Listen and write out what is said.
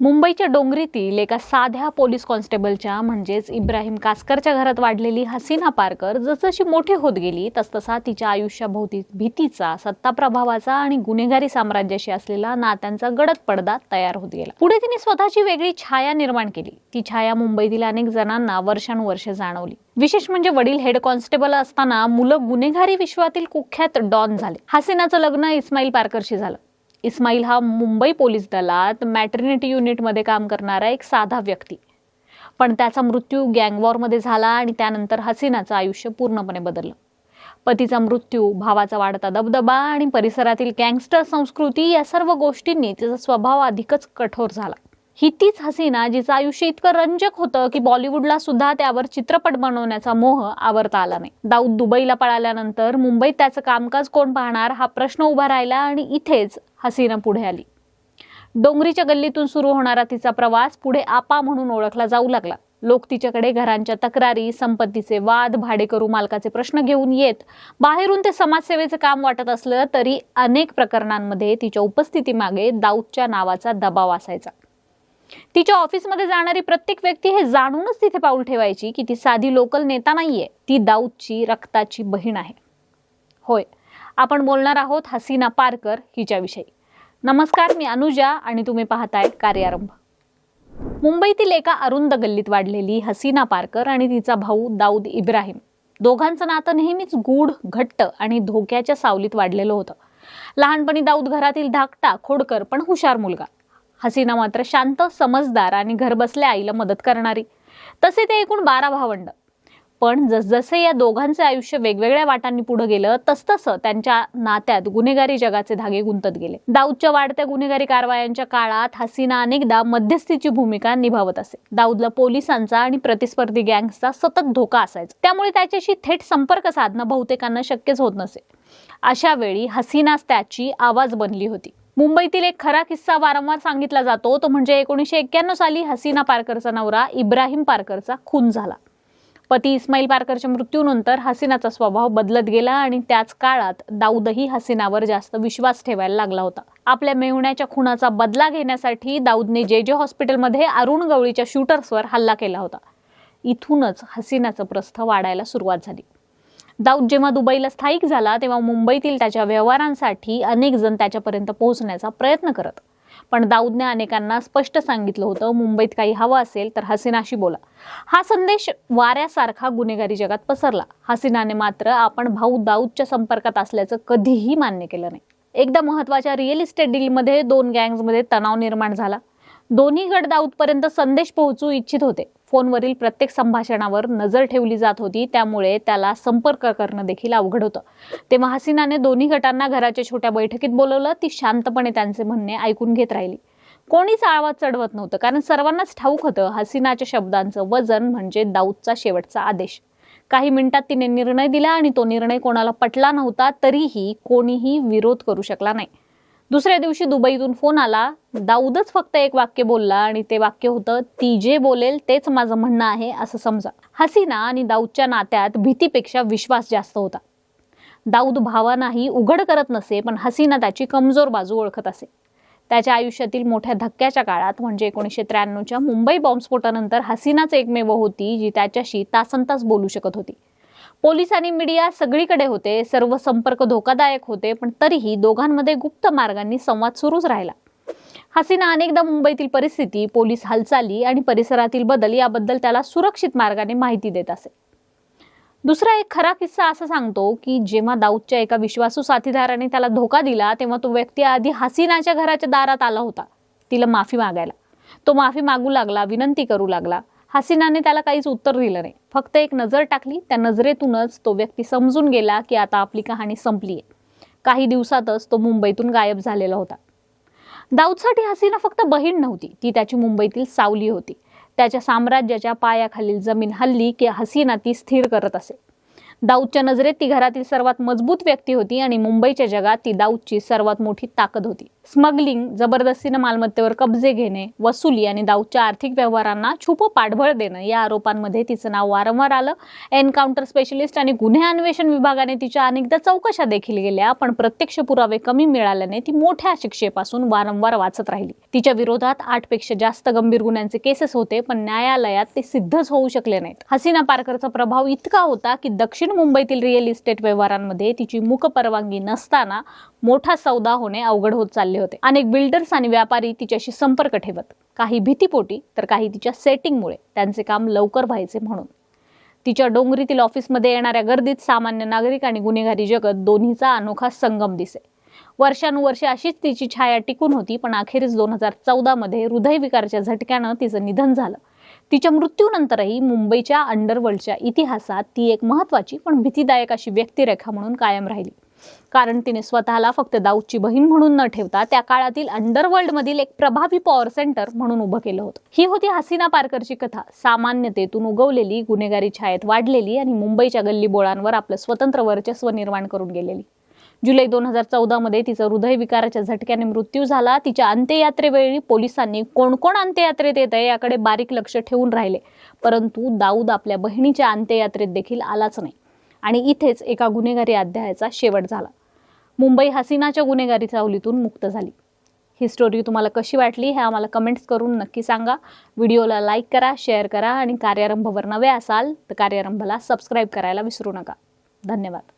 मुंबईच्या डोंगरीतील एका साध्या पोलीस कॉन्स्टेबलच्या म्हणजेच इब्राहिम कासकरच्या घरात वाढलेली हसीना पारकर जसजशी मोठी होत गेली तसतसा तिच्या आयुष्याभोवती भीतीचा सत्ता प्रभावाचा आणि गुन्हेगारी साम्राज्याशी असलेला नात्यांचा गडद पडदा तयार होत गेला. पुढे तिने स्वतःची वेगळी छाया निर्माण केली. ती छाया मुंबईतील अनेक जणांना वर्षानुवर्षे जाणवली. विशेष म्हणजे वडील हेड कॉन्स्टेबल असताना मुलं गुन्हेगारी विश्वातील कुख्यात डॉन झाले. हसीनाचं लग्न इस्माईल पारकरशी झालं. इस्माईल हा मुंबई पोलीस दलात मॅटर्निटी युनिटमध्ये काम करणारा एक साधा व्यक्ती. पण त्याचा मृत्यू गँगवॉरमध्ये झाला आणि त्यानंतर हसीनाचं आयुष्य पूर्णपणे बदललं. पतीचा मृत्यू भावाचा वाढता दबदबा आणि परिसरातील गँगस्टर संस्कृती या सर्व गोष्टींनी तिचा स्वभाव अधिकच कठोर झाला. ही तीच हसीना जिचं आयुष्य इतकं रंजक होतं की बॉलिवूडला सुद्धा त्यावर चित्रपट बनवण्याचा मोह आवरता आला नाही. दाऊद दुबईला पळाल्यानंतर मुंबईत त्याचं कामकाज कोण पाहणार हा प्रश्न उभा राहिला आणि इथेच हसीना पुढे आली. डोंगरीच्या गल्लीतून सुरू होणारा तिचा प्रवास पुढे आपा म्हणून ओळखला जाऊ लागला. लोक तिच्याकडे घरांच्या तक्रारी संपत्तीचे वाद भाडेकरू मालकाचे प्रश्न घेऊन येत बाहेरून ते समाजसेवेचं काम वाटत असलं तरी अनेक प्रकरणांमध्ये तिच्या उपस्थितीमागे दाऊदच्या नावाचा दबाव असायचा. तिच्या ऑफिसमध्ये जाणारी प्रत्येक व्यक्ती हे जाणूनच तिथे पाऊल ठेवायची की ती साधी लोकल नेता नाहीये. ती दाऊदची रक्ताची बहीण आहे. होय आपण बोलणार आहोत हसीना पारकर हिच्याविषयी. नमस्कार मी अनुजा आणि तुम्ही पाहताय कार्यारंभ. मुंबईतील एका अरुंद गल्लीत वाढलेली हसीना पारकर आणि तिचा भाऊ दाऊद इब्राहिम. दोघांचं नातं नेहमीच गूढ घट्ट आणि धोक्याच्या सावलीत वाढलेलं होतं. लहानपणी दाऊद घरातील धाकटा खोडकर पण हुशार मुलगा. हसीना मात्र शांत समजदार आणि घरबसल्या आईला मदत करणारी. तसे ते एकूण बारा भावंड. पण जसजसे या दोघांचे आयुष्य वेगवेगळ्या वाटांनी पुढे गेलं तसतसं त्यांच्या नात्यात गुन्हेगारी जगाचे धागे गुंतत गेले. दाऊदच्या वाढत्या गुन्हेगारी कारवायांच्या काळात हसीना अनेकदा मध्यस्थीची भूमिका निभावत असे. दाऊदला पोलिसांचा आणि प्रतिस्पर्धी गँग्सचा सतत धोका असायचा. त्यामुळे त्याच्याशी थेट संपर्क साधणं बहुतेकांना शक्यच होत नसे. अशा वेळी हसीनाच त्याची आवाज बनली होती. मुंबईतील एक खरा किस्सा वारंवार सांगितला जातो. तो म्हणजे एकोणीसशे एक्क्याण्णव साली हसीना पारकरचा नवरा इब्राहिम पारकरचा खून झाला. पती इस्माईल पारकरच्या मृत्यूनंतर हसीनाचा स्वभाव बदलत गेला आणि त्याच काळात दाऊदही हसीनावर जास्त विश्वास ठेवायला लागला होता. आपल्या मेहुण्याच्या खुनाचा बदला घेण्यासाठी दाऊदने जे जे हॉस्पिटलमध्ये अरुण गवळीच्या शूटर्सवर हल्ला केला होता. इथूनच हसीनाचं प्रस्थ वाढायला सुरुवात झाली. दाऊद जेव्हा दुबईला स्थायिक झाला तेव्हा मुंबईतील त्याच्या व्यवहारांसाठी अनेक जण त्याच्यापर्यंत पोहोचण्याचा प्रयत्न करत. पण दाऊदने अनेकांना स्पष्ट सांगितलं होतं मुंबईत काही हवं असेल तर हसीनाशी बोला. हा संदेश वाऱ्यासारखा गुन्हेगारी जगात पसरला. हसीनाने मात्र आपण भाऊ दाऊदच्या संपर्कात असल्याचं कधीही मान्य केलं नाही. एकदा महत्त्वाच्या रिअल इस्टेट डीलमध्ये दोन गँग्समध्ये तणाव निर्माण झाला. दोन्ही गट दाऊदपर्यंत संदेश पोहोचू इच्छित होते. फोनवरील प्रत्येक संभाषणावर नजर ठेवली जात होती. त्यामुळे त्याला संपर्क करणं देखील अवघड होतं. तेव्हा हसीनाने दोन्ही गटांना घराच्या छोट्या बैठकीत बोलवलं. ती शांतपणे त्यांचे म्हणणे ऐकून घेत राहिली. कोणीच आवाज चढवत नव्हतं कारण सर्वांनाच ठाऊक होतं हसीनाच्या शब्दांचं वजन म्हणजे दाऊदचा शेवटचा आदेश. काही मिनिटात तिने निर्णय दिला आणि तो निर्णय कोणाला पटला नव्हता तरीही कोणीही विरोध करू शकला नाही. दुसऱ्या दिवशी दुबईतून फोन आला. दाऊदच फक्त एक वाक्य बोलला आणि ते वाक्य होतं ती जे बोलेल तेच माझं म्हणणं आहे असं समजा. हसीना आणि दाऊदच्या नात्यात भीतीपेक्षा विश्वास जास्त होता. दाऊद भावांनाही उघड करत नसे पण हसीना त्याची कमजोर बाजू ओळखत असे. त्याच्या आयुष्यातील मोठ्या धक्क्याच्या काळात म्हणजे एकोणीसशे त्र्याण्णवच्या मुंबई बॉम्बस्फोटानंतर हसीनाच एकमेव होती जी त्याच्याशी तासनतास बोलू शकत होती. पोलीस आणि मीडिया सगळीकडे होते सर्व संपर्क धोकादायक होते पण तरीही दोघांमध्ये गुप्त मार्गांनी संवाद सुरूच राहिला. हसीना अनेकदा मुंबईतील परिस्थिती पोलीस हालचाली आणि परिसरातील बदल याबद्दल त्याला सुरक्षित मार्गाने माहिती देत असे. दुसरा एक खरा किस्सा असं सांगतो की जेव्हा दाऊदच्या एका विश्वासू साथीदाराने त्याला धोका दिला तेव्हा तो व्यक्ती आधी हसीनाच्या घराच्या दारात आला होता. तिला माफी मागायला. तो माफी मागू लागला विनंती करू लागला. हसीनाने त्याला काहीच उत्तर दिलं नाही. फक्त एक नजर टाकली. त्या नजरेतूनच तो व्यक्ती समजून गेला की आता आपली कहाणी संपली आहे काही दिवसातच तो मुंबईतून गायब झालेला होता. दाऊदसाठी हसीना फक्त बहीण नव्हती. ती त्याची मुंबईतील सावली होती. त्याच्या साम्राज्याच्या पायाखालील जमीन हल्ली की हसीना ती स्थिर करत असे. दाऊदच्या नजरेत ती घरातील सर्वात मजबूत व्यक्ती होती आणि मुंबईच्या जगात ती दाऊदची सर्वात मोठी ताकद होती. स्मगलिंग जबरदस्तीनं मालमत्तेवर कब्जे घेणे वसुली आणि दाऊदच्या आर्थिक व्यवहारांना छुप पाठबळ देणं या आरोपांमध्ये तिचं नाव वारंवार आलं. एन्काउंटर स्पेशलिस्ट आणि गुन्हे अन्वेषण विभागाने तिच्या अनेकदा चौकशा देखील केल्या पण प्रत्यक्ष पुरावे कमी मिळाल्याने ती मोठ्या शिक्षेपासून वारंवार वाचत राहिली. तिच्या विरोधात आठपेक्षा जास्त गंभीर गुन्ह्यांचे केसेस होते पण न्यायालयात ते सिद्धच होऊ शकले नाहीत. हसीना पारकरचा प्रभाव इतका होता की दक्षिण मुंबईतील रिअल इस्टेट व्यवहारांमध्ये तिची मुख परवानगी नसताना मोठा सौदा होणे अवघड होत चालले होते. अनेक बिल्डर्स आणि व्यापारी तिच्याशी संपर्क ठेवत काही भीतीपोटी तर काही तिच्या सेटिंगमुळे त्यांचे काम लवकर व्हायचे म्हणून. तिच्या डोंगरीतील ऑफिसमध्ये येणाऱ्या गर्दीत सामान्य नागरिक आणि गुन्हेगारी जगत दोन्हीचा अनोखा संगम दिसे. वर्षानुवर्षे अशीच तिची छाया टिकून होती पण अखेरीस दोन हजार चौदामध्ये हृदयविकारच्या झटक्यानं तिचं निधन झालं. तिच्या मृत्यूनंतरही मुंबईच्या अंडरवर्ल्डच्या इतिहासात ती एक महत्त्वाची पण भीतीदायक अशी व्यक्तिरेखा म्हणून कायम राहिली. कारण तिने स्वतःला फक्त दाऊदची बहीण म्हणून न ठेवता त्या काळातील अंडरवर्ल्डमधील एक प्रभावी पॉवर सेंटर म्हणून उभं केलं होतं. ही होती हसीना पारकरची कथा. सामान्यतेतून उगवलेली गुन्हेगारी छायेत वाढलेली आणि मुंबईच्या गल्लीबोळांवर आपलं स्वतंत्र वर्चस्व निर्माण करून गेलेली. जुलै दोन हजार चौदामध्ये तिचा हृदयविकाराच्या झटक्याने मृत्यू झाला. तिच्या अंत्ययात्रेवेळी पोलिसांनी कोण कोण अंत्ययात्रेत येत आहे याकडे बारीक लक्ष ठेवून राहिले. परंतु दाऊद आपल्या बहिणीच्या अंत्ययात्रेत देखील आलाच नाही. आणि इथेच एका गुन्हेगारी अध्यायाचा शेवट झाला. मुंबई हसीनाच्या गुन्हेगारी चावलीतून मुक्त झाली. ही स्टोरी तुम्हाला कशी वाटली हे आम्हाला कमेंट्स करून नक्की सांगा. व्हिडिओला लाईक करा शेअर करा आणि कार्यारंभवर नवे असाल तर कार्यारंभाला सबस्क्राईब करायला विसरू नका. धन्यवाद.